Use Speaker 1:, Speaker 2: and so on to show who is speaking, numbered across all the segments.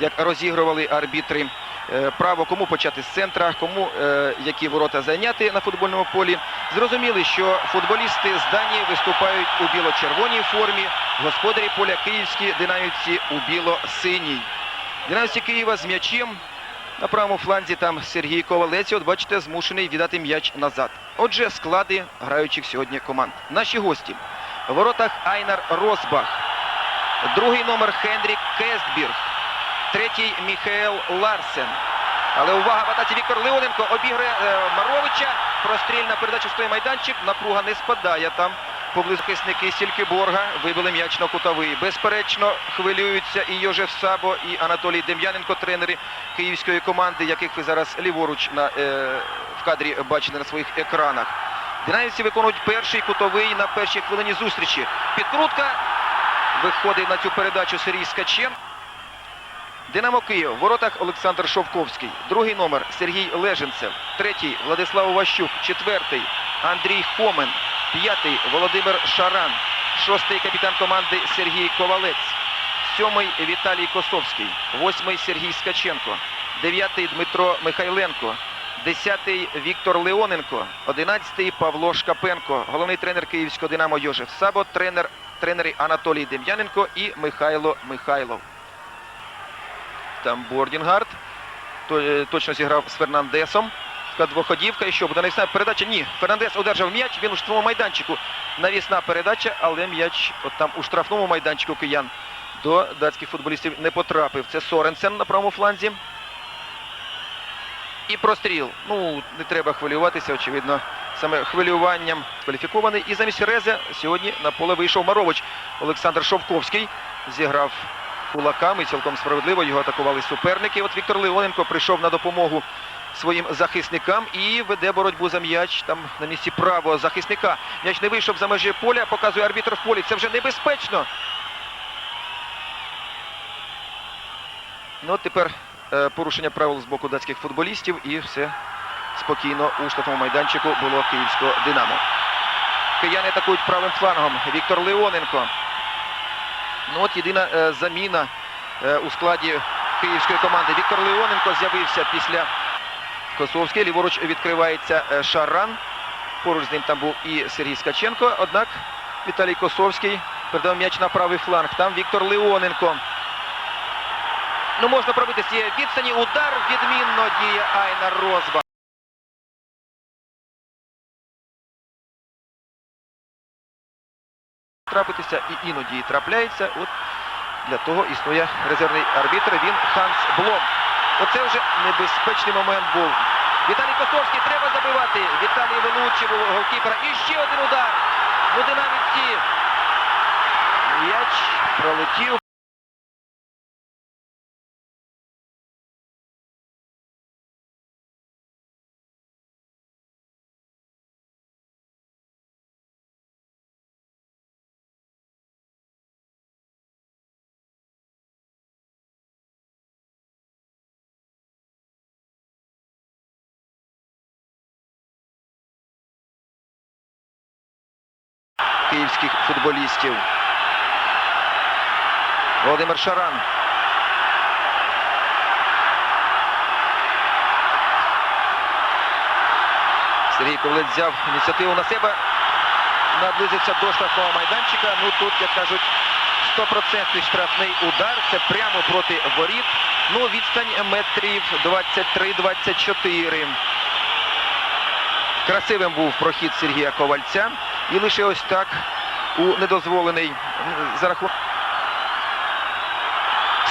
Speaker 1: як розігрували арбітри. е, Право кому почати з центра, кому е, які ворота зайняти на футбольному полі. Зрозуміли, що футболісти з Данії виступають у біло-червоній формі, господарі поля київські динамівці у біло-синій. Динамівці Києва з м'ячем на правому фланзі там Сергій Ковалець, от бачите, змушений віддати м'яч назад. Отже, склади граючих сьогодні команд. Наші гості. В воротах Айнар Росбах. Другий номер Хенрік Кестбірг. Третій Міхаел Ларсен. Але увага в атаці Віктор Леоненко обігрує е, Маровича. Прострільна передача той майданчик. Напруга не спадає там. Поблизу захисники Сількіборга вибили м'яч на кутовий. Безперечно, хвилюються і Йожеф Сабо, і Анатолій Дем'яненко, тренери київської команди, яких ви зараз ліворуч на, е, в кадрі бачите на своїх екранах. Динамівці виконують перший кутовий на першій хвилині зустрічі. Підкрутка. Виходить на цю передачу Сергій Скачен. Динамо Київ. В воротах Олександр Шовковський. Другий номер Сергій Леженцев. Третій Владислав Ващук. Четвертий Андрій Хомен. П'ятий Володимир Шаран. Шостий капітан команди Сергій Ковалець. Сьомий Віталій Косовський. Восьмий Сергій Скаченко. Дев'ятий Дмитро Михайленко. Десятий Віктор Леоненко. Одинадцятий Павло Шкапенко. Головний тренер київського Динамо Йожеф Сабо. Тренер, тренери Анатолій Дем'яненко і Михайло Михайлов. Там Бордінгард. Е, Точно зіграв з Фернандесом. Двоходівка. І що буде навісна передача? Ні. Фернандес одержав м'яч. Він у штрафному майданчику. Навісна передача, але м'яч от там у штрафному майданчику киян до датських футболістів не потрапив. Це Соренсен на правому фланзі. І простріл. Ну, не треба хвилюватися, очевидно. Саме хвилюванням кваліфікований. І замість Резе сьогодні на поле вийшов Марович. Олександр Шовковський зіграв кулаками. Цілком справедливо його атакували суперники. От Віктор Леоненко прийшов на допомогу своїм захисникам і веде боротьбу за м'яч там на місці правого захисника. М'яч не вийшов за межі поля, показує арбітр в полі. Це вже небезпечно. Ну, от тепер е, порушення правил з боку датських футболістів і все спокійно у штрафному майданчику було київського Динамо. Кияни атакують правим флангом. Віктор Леоненко. Ну от єдина е, заміна е, у складі київської команди. Віктор Леоненко з'явився після Косовський. Ліворуч відкривається е, Шаран. Поруч з ним там був і Сергій Скаченко. Однак Віталій Косовський передав м'яч на правий фланг. Там Віктор Леоненко. Ну, можна пробити з цієї відстані. Удар відмінно діє Айнар Розба. Трапитися і іноді трапляється. От для того існує резервний арбітр. Він Ханс Блом. Оце вже небезпечний момент був. Віталій Косовський треба забивати. Віталій вилучив у голкіпера. І ще один удар. Ну, динаміці. М'яч пролетів. Київських футболістів. Володимир Шаран. Сергій Ковлець взяв ініціативу на себе. Наблизився до штрафного майданчика. Ну тут, як кажуть, стопроцентний штрафний удар. Це прямо проти воріт. Ну, відстань метрів 23-24. Красивим був прохід Сергія Ковальця. І лише ось так у недозволений за рахунок.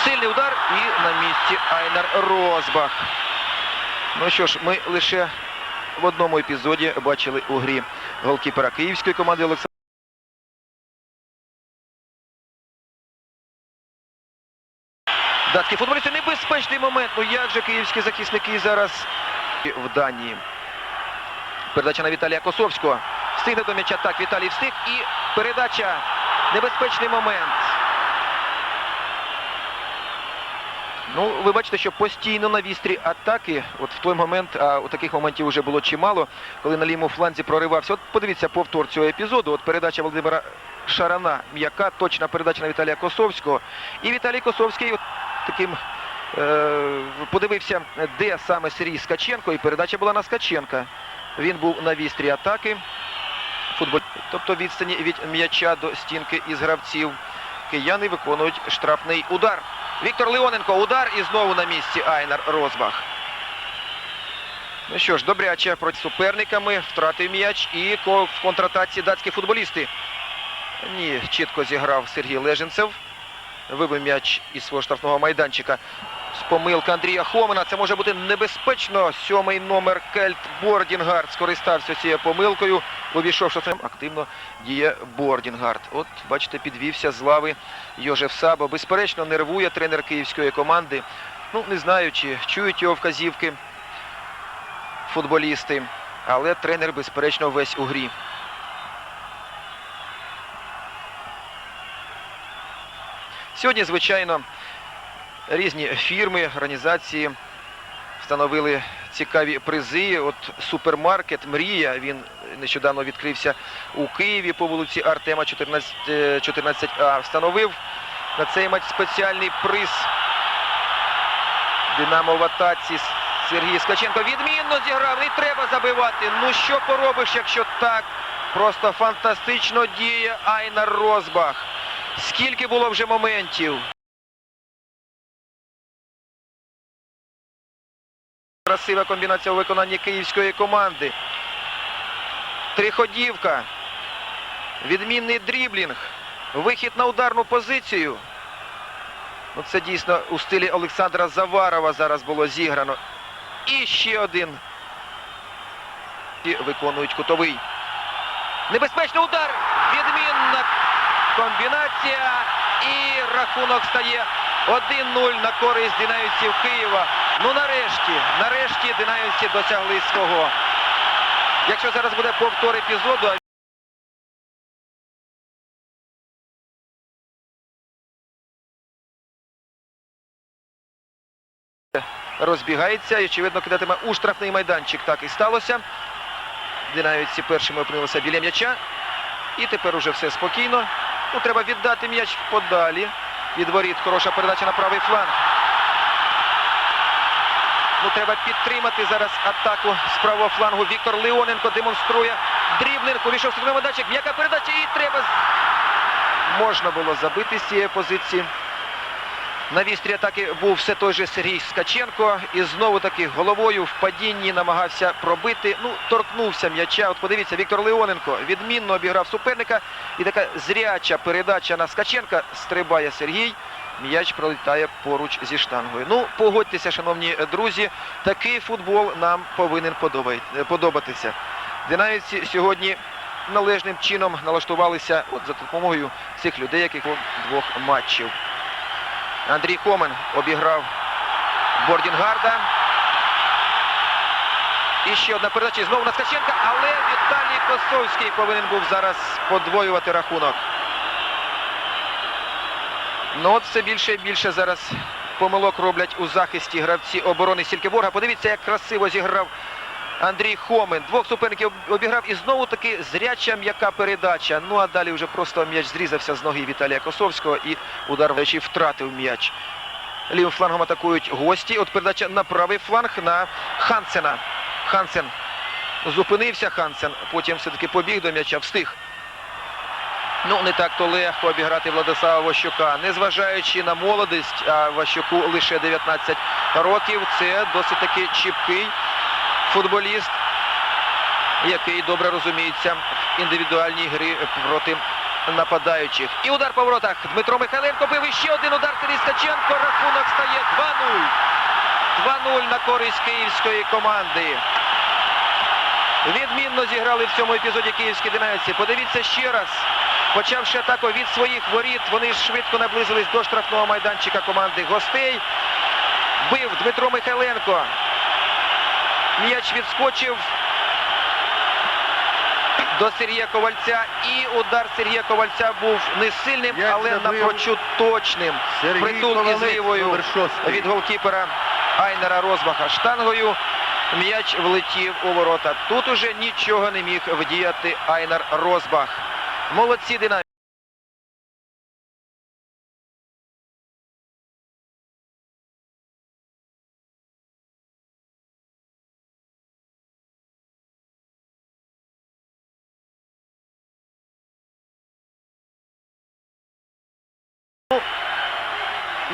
Speaker 1: Сильний удар і на місці Айнар Розбах. Ну що ж, ми лише в одному епізоді бачили у грі голкіпера київської команди Олександра. Датські футболісти небезпечний момент. Ну як же київські захисники зараз в Данії. Передача на Віталія Косовського. Встигне до м'яча. Так, Віталій встиг. І передача. Небезпечний момент. Ну, ви бачите, що постійно на вістрі атаки. От в той момент, а у таких моментів вже було чимало, коли на лівому фланзі проривався. От подивіться повтор цього епізоду. От передача Володимира Шарана, м'яка, точна передача на Віталія Косовського. І Віталій Косовський от таким Е, Подивився, де саме Сергій Скаченко, і передача була на Скаченка. Він був на вістрі атаки. Футболь... Тобто відстані від м'яча до стінки із гравців. Кияни виконують штрафний удар. Віктор Леоненко удар і знову на місці Айнар Розбах. Ну що ж, добряче проти суперниками втратив м'яч і в контратаці датські футболісти. Ні, чітко зіграв Сергій Леженцев. Вибив м'яч із свого штрафного майданчика. Помилка Андрія Хомина. Це може бути небезпечно. Сьомий номер Кельт Бордінгард скористався цією помилкою. Увійшовши цим активно діє Бордінгард. От, бачите, підвівся з лави Йожеф Сабо. Безперечно, нервує тренер київської команди. Ну, не знаю, чи чують його вказівки футболісти. Але тренер, безперечно, весь у грі. Сьогодні, звичайно, різні фірми, організації встановили цікаві призи. От супермаркет Мрія. Він нещодавно відкрився у Києві по вулиці Артема 14, е, 14А. Встановив на цей матч спеціальний приз Динамо в атаці. Сергій Скаченко відмінно зіграв. Не треба забивати. Ну що поробиш, якщо так? Просто фантастично діє Айнар Розбах. Скільки було вже моментів? Красива комбінація у виконанні київської команди. Триходівка. Відмінний дріблінг. Вихід на ударну позицію. Ну, це дійсно у стилі Олександра Заварова зараз було зіграно. І ще один. Виконують кутовий. Небезпечний удар. Відмінна комбінація. І рахунок стає 1-0 на користь динаївців Києва. Ну нарешті, нарешті динаївці досягли свого. Якщо зараз буде повтор епізоду, розбігається і, очевидно, кидатиме у штрафний майданчик. Так і сталося. Динаївці першими опинилися біля м'яча. І тепер уже все спокійно. Ну, треба віддати м'яч подалі. Від воріт хороша передача на правий фланг. Ну, треба підтримати зараз атаку з правого флангу. Віктор Леоненко демонструє дрібненку. Війшов майданчик. М'яка передача і треба. Можна було забити з цієї позиції. На вістрі атаки був все той же Сергій Скаченко. І знову таки головою в падінні намагався пробити. Ну, торкнувся м'яча. От подивіться, Віктор Леоненко відмінно обіграв суперника. І така зряча передача на Скаченка. Стрибає Сергій. М'яч пролітає поруч зі штангою. Ну, погодьтеся, шановні друзі, такий футбол нам повинен подобатися. Динаївці сьогодні належним чином налаштувалися от за допомогою цих людей, яких двох матчів. Андрій Хомен обіграв Бордінгарда. І ще одна передача знову на Скаченка, але Віталій Косовський повинен був зараз подвоювати рахунок. Ну от все більше і більше зараз помилок роблять у захисті гравці оборони Сількеборга. Подивіться, як красиво зіграв Андрій Хомен. Двох суперників обіграв і знову таки зряча м'яка передача. Ну а далі вже просто м'яч зрізався з ноги Віталія Косовського і удар влечі втратив м'яч. Лівим флангом атакують гості. От передача на правий фланг на Хансена. Хансен зупинився Хансен, потім все-таки побіг до м'яча, встиг. Ну, не так то легко обіграти Владислава Ващука. Незважаючи на молодість, а Ващуку лише 19 років, це досить таки чіпкий футболіст, який добре розуміється в індивідуальній грі проти нападаючих. І удар по воротах. Дмитро Михайленко бив і ще один удар Сергій Рахунок стає 2-0. 2-0 на користь київської команди. Відмінно зіграли в цьому епізоді київські динамівці. Подивіться ще раз. Почавши атаку від своїх воріт, вони швидко наблизились до штрафного майданчика команди гостей. Бив Дмитро Михайленко. М'яч відскочив до Сергія Ковальця. І удар Сергія Ковальця був не сильним,
Speaker 2: М'яч
Speaker 1: але
Speaker 2: забив
Speaker 1: напрочуд точним.
Speaker 2: Сергій
Speaker 1: Притул із лівою від голкіпера Айнера Розбаха штангою. М'яч влетів у ворота. Тут уже нічого не міг вдіяти Айнер Розбах. Молодці динаміки.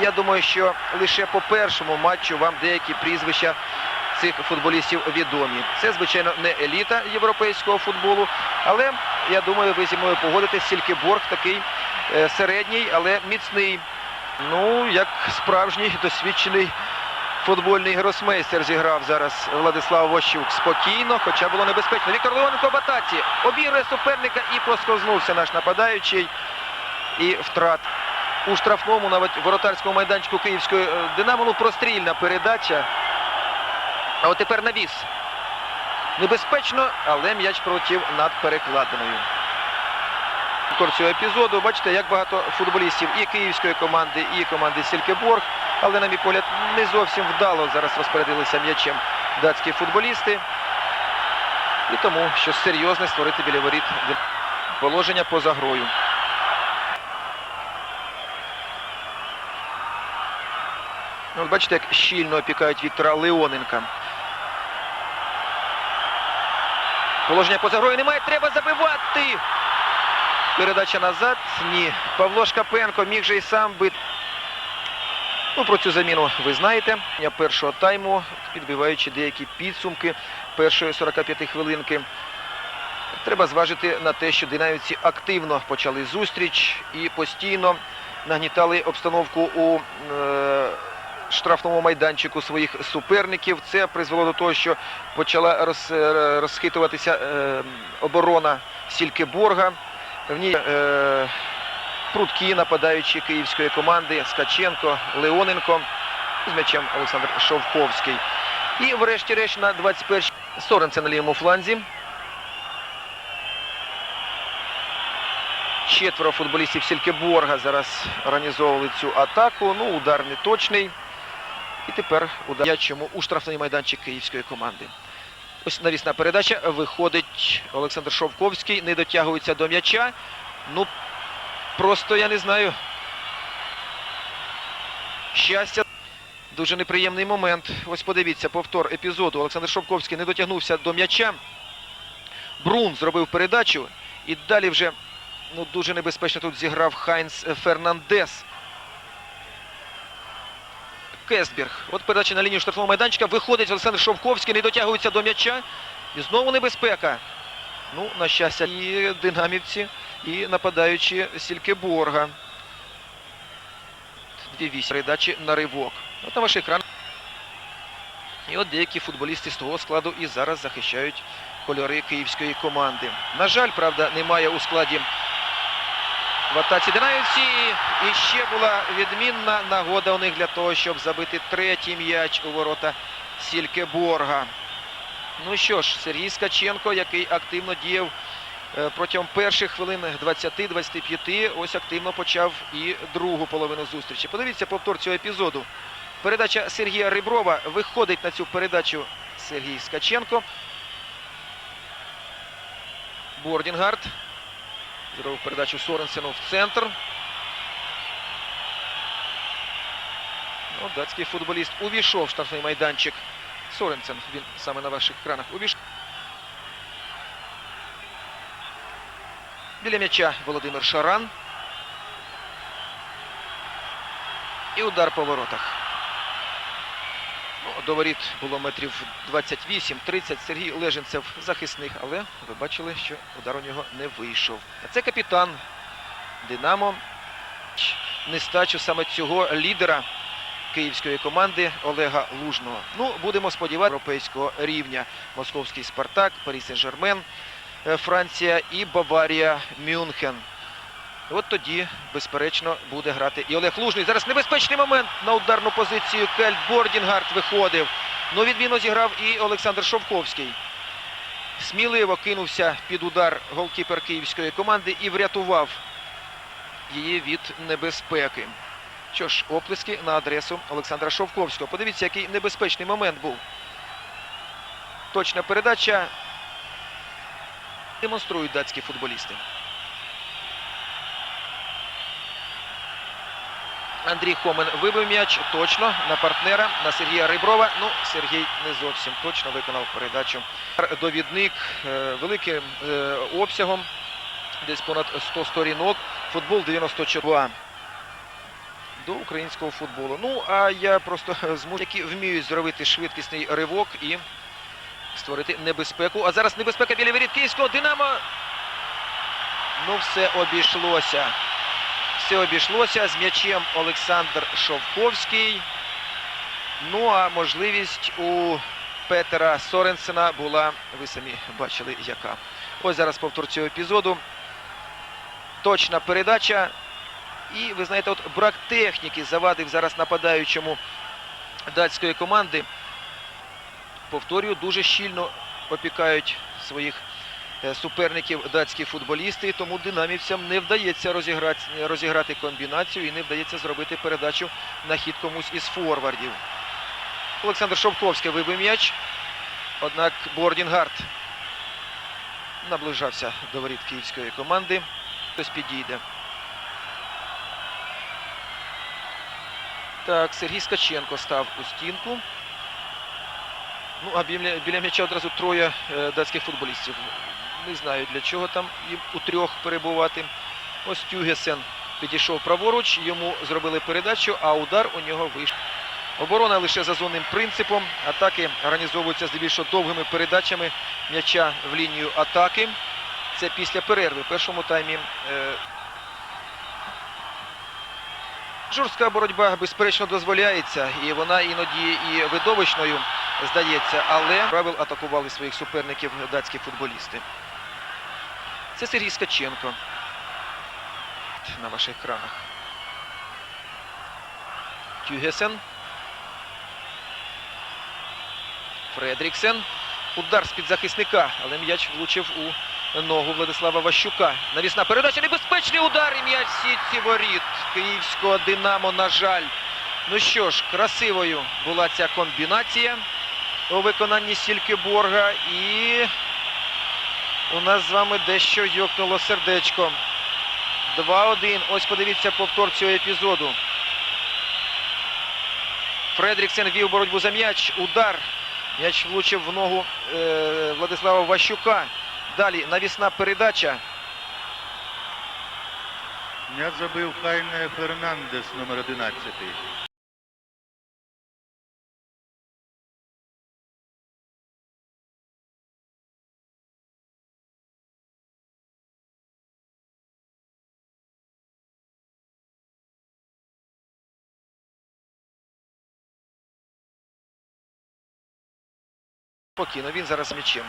Speaker 1: Я думаю, що лише по першому матчу вам деякі прізвища цих футболістів відомі. Це, звичайно, не еліта європейського футболу, але я думаю, ви зі мною погодитесь, тільки Борг такий е, середній, але міцний. Ну, як справжній досвідчений футбольний гросмейстер зіграв зараз Владислав Вощук спокійно, хоча було небезпечно. Віктор Леоненко в атаці обігрує суперника і проскознувся наш нападаючий. І втрат у штрафному, навіть воротарському майданчику Київської е, Динамо. Ну, прострільна передача. А от тепер навіс. Небезпечно, але м'яч пролетів над перекладиною. Цього епізоду, бачите, як багато футболістів і київської команди, і команди Сількеборг. Але, на мій погляд, не зовсім вдало зараз розпорядилися м'ячем датські футболісти. І тому щось серйозне створити біля воріт положення поза грою. Ну, бачите, як щільно опікають Віктора Леоненка. Положення поза грою немає, треба забивати. Передача назад. Ні. Павло Шкапенко міг же і сам бити. Ну, про цю заміну ви знаєте. Першого тайму, підбиваючи деякі підсумки першої 45 хвилинки. Треба зважити на те, що динамівці активно почали зустріч і постійно нагнітали обстановку у е, штрафному майданчику своїх суперників. Це призвело до того, що почала роз, розхитуватися е, оборона Сількеборга. В ній е, прудкі нападаючі київської команди Скаченко, Леоненко з м'ячем Олександр Шовковський. І врешті-решт на 21-й Соренце на лівому фланзі. Четверо футболістів Сількеборга зараз організовували цю атаку. Ну, удар не точний. І тепер удар м'ячому у штрафний майданчик київської команди. Ось навісна передача. Виходить Олександр Шовковський, не дотягується до м'яча. Ну, просто я не знаю. Щастя. Дуже неприємний момент. Ось подивіться, повтор епізоду. Олександр Шовковський не дотягнувся до м'яча. Брун зробив передачу. І далі вже ну, дуже небезпечно тут зіграв Хайнс Фернандес. Кестберг. От передача на лінію штрафного майданчика. Виходить Олександр Шовковський, не дотягується до м'яча. І знову небезпека. Ну, на щастя, і динамівці, і нападаючі Сількеборга. Дві вісі передачі на ривок. От на ваш екран. І от деякі футболісти з того складу і зараз захищають кольори київської команди. На жаль, правда, немає у складі в атаці Динаївці. І ще була відмінна нагода у них для того, щоб забити третій м'яч у ворота Сількеборга. Ну що ж, Сергій Скаченко, який активно діяв е, протягом перших хвилин 20-25, ось активно почав і другу половину зустрічі. Подивіться повтор цього епізоду. Передача Сергія Риброва виходить на цю передачу Сергій Скаченко. Бордінгард. Зробив передачу Соренсену в центр. Ну, датський футболіст увійшов в штрафний майданчик. Соренсен, він саме на ваших екранах увійшов. Біля м'яча Володимир Шаран. І удар по воротах. Ну, до воріт було метрів 28-30. Сергій Леженцев захисник, але ви бачили, що удар у нього не вийшов. А це капітан Динамо. Нестачу саме цього лідера київської команди Олега Лужного. Ну, будемо сподіватися європейського рівня. Московський Спартак, Парі Сен-Жермен, е, Франція і Баварія Мюнхен. От тоді, безперечно, буде грати і Олег Лужний. Зараз небезпечний момент на ударну позицію. Кельт Бордінгард виходив. Ну, відмінно зіграв і Олександр Шовковський. Сміливо кинувся під удар голкіпер київської команди і врятував її від небезпеки. Що ж, оплески на адресу Олександра Шовковського. Подивіться, який небезпечний момент був. Точна передача. Демонструють датські футболісти. Андрій Хомен вибив м'яч точно на партнера, на Сергія Риброва. Ну, Сергій не зовсім точно виконав передачу. Довідник е, великим е, обсягом, десь понад 100 сторінок. Футбол 94. до українського футболу. Ну, а я просто змушу, які вміють зробити швидкісний ривок і створити небезпеку. А зараз небезпека біля воріт київського Динамо. Ну, все обійшлося. Все обійшлося з м'ячем Олександр Шовковський. Ну а можливість у Петера Соренсена була, ви самі бачили, яка. Ось зараз повтор цього епізоду. Точна передача. І ви знаєте, от брак техніки завадив зараз нападаючому датської команди. Повторюю, дуже щільно опікають своїх суперників датські футболісти, тому динамівцям не вдається розіграти, розіграти комбінацію і не вдається зробити передачу на хід комусь із форвардів. Олександр Шовковський вибив м'яч. Однак Бордінгард наближався до воріт київської команди. Хтось підійде. Так, Сергій Скаченко став у стінку. Ну, а біля, біля м'яча одразу троє е, датських футболістів. Не знаю, для чого там їм у трьох перебувати. Ось Тюгесен підійшов праворуч, йому зробили передачу, а удар у нього вийшов. Оборона лише за зонним принципом. Атаки організовуються здебільшого довгими передачами м'яча в лінію атаки. Це після перерви в першому таймі. е, Жорстка боротьба, безперечно, дозволяється, і вона іноді і видовищною здається, але правил атакували своїх суперників датські футболісти. Це Сергій Скаченко на ваших екранах. Тюгесен. Фредріксен. Удар з-під захисника, але м'яч влучив у ногу Владислава Ващука. Навісна передача. Небезпечний удар і м'яч сітці воріт київського Динамо, на жаль. Ну що ж, красивою була ця комбінація у виконанні Сількеборга. І у нас з вами дещо йокнуло сердечко. 2-1. Ось подивіться повтор цього епізоду. Фредріксен вів боротьбу за м'яч. Удар. М'яч влучив в ногу е, Владислава Ващука. Далі навісна передача.
Speaker 2: М'яч забив Хайне Фернандес, номер 11.
Speaker 1: Спокійно, він зараз м'ячем.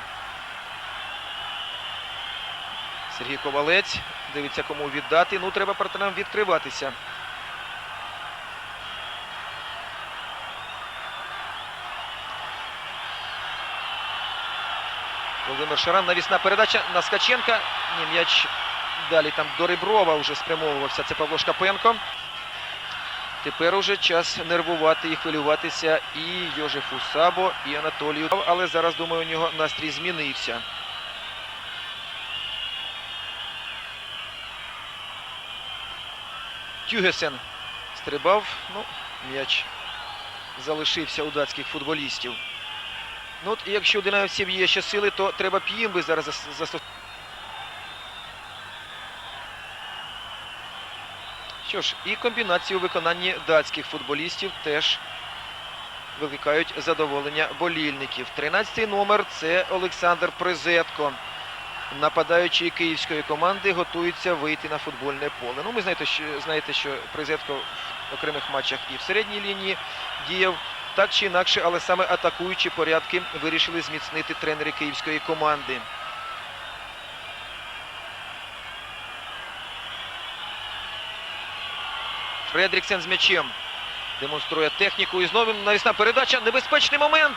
Speaker 1: Сергій Ковалець дивиться, кому віддати. Ну, треба партнерам відкриватися. Володимир Шаран, навісна передача на Скаченка. Ні, м'яч далі там до Реброва вже спрямовувався. Це Павло Шкапенко. Тепер уже час нервувати і хвилюватися і Йожефу Сабо, і Анатолію. Але зараз, думаю, у нього настрій змінився. Тюгесен стрибав. Ну, м'яч залишився у датських футболістів. Ну, от, якщо у динамівців є ще сили, то треба п'їмби зараз застосувати. Що ж, і комбінації у виконанні датських футболістів теж викликають задоволення болільників. 13-й номер це Олександр Призетко. Нападаючий київської команди готується вийти на футбольне поле. Ну, ви знаєте, що, знаєте, що Призетко в окремих матчах і в середній лінії діяв так чи інакше, але саме атакуючі порядки вирішили зміцнити тренери київської команди. Фредріксен з м'ячем. Демонструє техніку. І знову навісна передача. Небезпечний момент.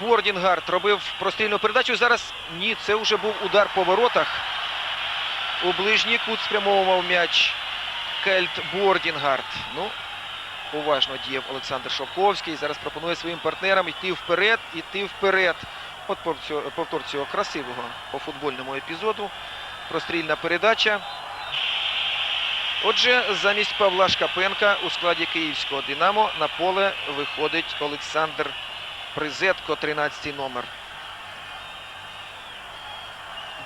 Speaker 1: Бордінгард робив прострільну передачу. Зараз ні, це вже був удар по воротах. У ближній кут спрямовував м'яч Кельт Бордінгард. Ну, уважно діяв Олександр Шовковський. Зараз пропонує своїм партнерам йти вперед, йти вперед. От повтор цього- красивого по футбольному епізоду. Прострільна передача. Отже, замість Павла Шкапенка у складі київського Динамо на поле виходить Олександр Призетко, 13-й номер.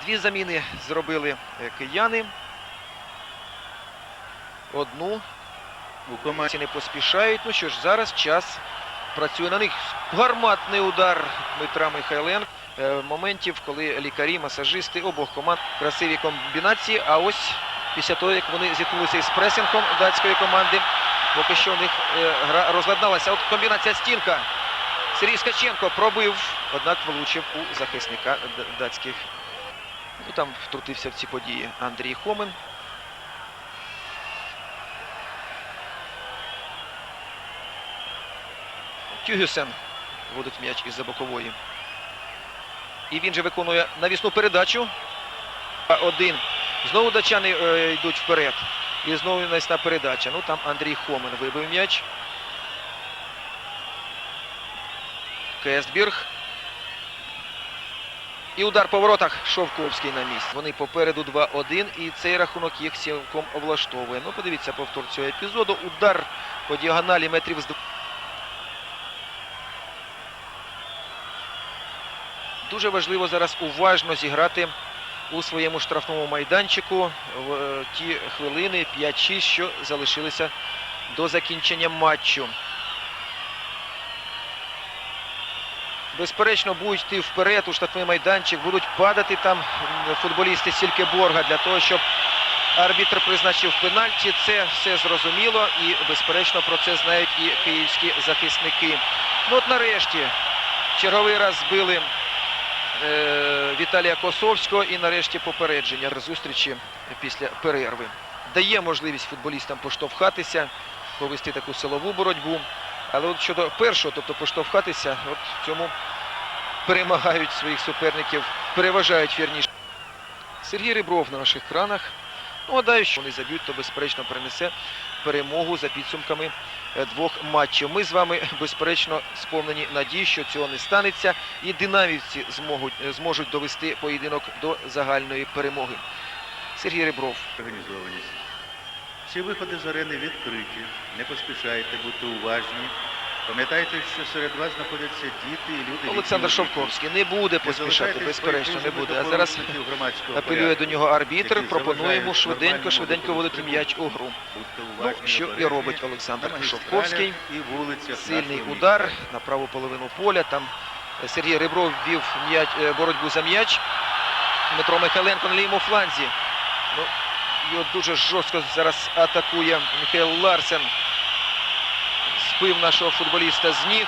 Speaker 1: Дві заміни зробили е, кияни. Одну
Speaker 2: У команді
Speaker 1: не поспішають. Ну що ж, зараз час працює на них. Гарматний удар Дмитра Михайленка. Е, Моментів, коли лікарі, масажисти обох команд красиві комбінації. А ось після того, як вони зіткнулися із пресингом датської команди, поки що у них е, гра розладналася. От комбінація стінка. Сергій Скаченко пробив, однак влучив у захисника датських. Ну, там втрутився в ці події Андрій Хомин. Тюгюсен вводить м'яч із-за бокової. І він же виконує навісну передачу. Один. Знову датчани е, йдуть вперед. І знову навісна передача. Ну там Андрій Хомин вибив м'яч. Кестбірг. І удар по воротах Шовковський на місці. Вони попереду 2-1 і цей рахунок їх цілком облаштовує. Ну, подивіться повтор цього епізоду. Удар по діагоналі метрів з Дуже важливо зараз уважно зіграти у своєму штрафному майданчику в е, ті хвилини 5-6, що залишилися до закінчення матчу. Безперечно, будуть йти вперед у штрафний майданчик, будуть падати там футболісти Сількеборга для того, щоб арбітр призначив пенальті. Це все зрозуміло і, безперечно, про це знають і київські захисники. Ну от нарешті черговий раз збили Віталія Косовського і нарешті попередження зустрічі після перерви. Дає можливість футболістам поштовхатися, повести таку силову боротьбу. Але от щодо першого, тобто поштовхатися, от в цьому перемагають своїх суперників, переважають вірніше. Сергій Рибров на наших кранах. Ну, гадаю, що вони заб'ють, то безперечно принесе перемогу за підсумками е, двох матчів. Ми з вами, безперечно, сповнені надії, що цього не станеться, і динамівці зможуть, е, зможуть довести поєдинок до загальної перемоги. Сергій Рибров.
Speaker 2: організованість. Всі виходи з арени відкриті. Не поспішайте, бути уважні. Пам'ятайте, що серед вас знаходяться діти і люди.
Speaker 1: Олександр Шовковський не буде поспішати, безперечно, не буде. А зараз апелює до нього арбітр, пропонує йому швиденько, швиденько вводити м'яч у гру. Ну, що і робить Олександр Шовковський. Сильний удар на праву половину поля. Там Сергій Ребров вів м'яч, е, боротьбу за м'яч. Дмитро Михайленко на лівому фланзі. Ну, його дуже жорстко зараз атакує Михайло Ларсен. Спив нашого футболіста з ніг.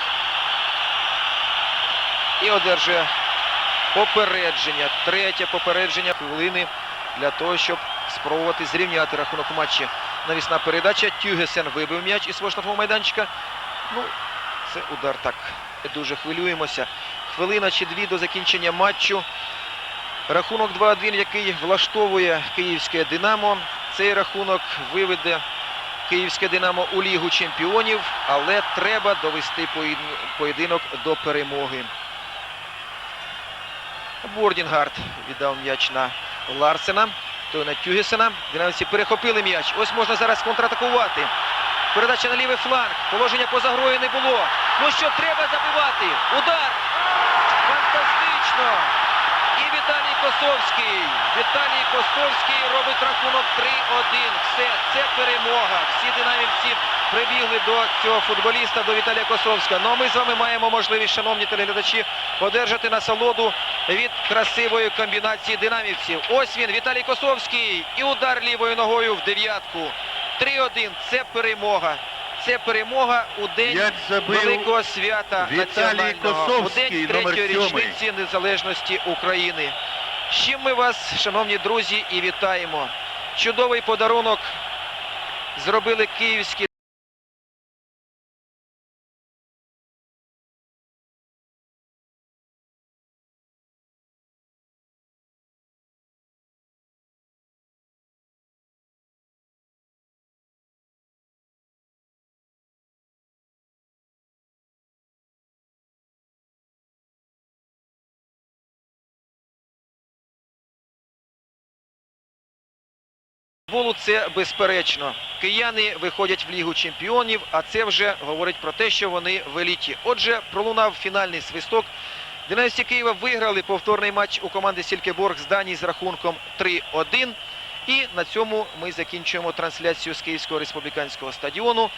Speaker 1: І одержує попередження. Третє попередження хвилини для того, щоб спробувати зрівняти рахунок в матчі. Навісна передача. Тюгесен вибив м'яч із свого штрафного майданчика. Ну, це удар так. Дуже хвилюємося. Хвилина чи дві до закінчення матчу. Рахунок 2-1, який влаштовує київське Динамо. Цей рахунок виведе київське Динамо у Лігу чемпіонів, але треба довести поєдинок до перемоги. Бордінгард віддав м'яч на Ларсена, той на Тюгесена. Динамівці перехопили м'яч. Ось можна зараз контратакувати. Передача на лівий фланг. Положення поза грою не було. Ну що, треба забивати. Удар. Фантастично. І Віталій Косовський. Косовський робить рахунок 3-1. Все, це перемога. Всі динамівці прибігли до цього футболіста, до Віталія Косовського. Ну а ми з вами маємо можливість, шановні телеглядачі, одержати насолоду від красивої комбінації динамівців. Ось він, Віталій Косовський. І удар лівою ногою в дев'ятку. 3-1. Це перемога. Це перемога у день великого свята
Speaker 2: Віталій
Speaker 1: національного у день третьої річниці незалежності України. З чим ми вас, шановні друзі, і вітаємо. Чудовий подарунок зробили київські. Футболу це безперечно. Кияни виходять в Лігу чемпіонів, а це вже говорить про те, що вони в еліті. Отже, пролунав фінальний свисток. Динамісті Києва виграли повторний матч у команди Сількеборг з Данії з рахунком 3-1. І на цьому ми закінчуємо трансляцію з Київського республіканського стадіону.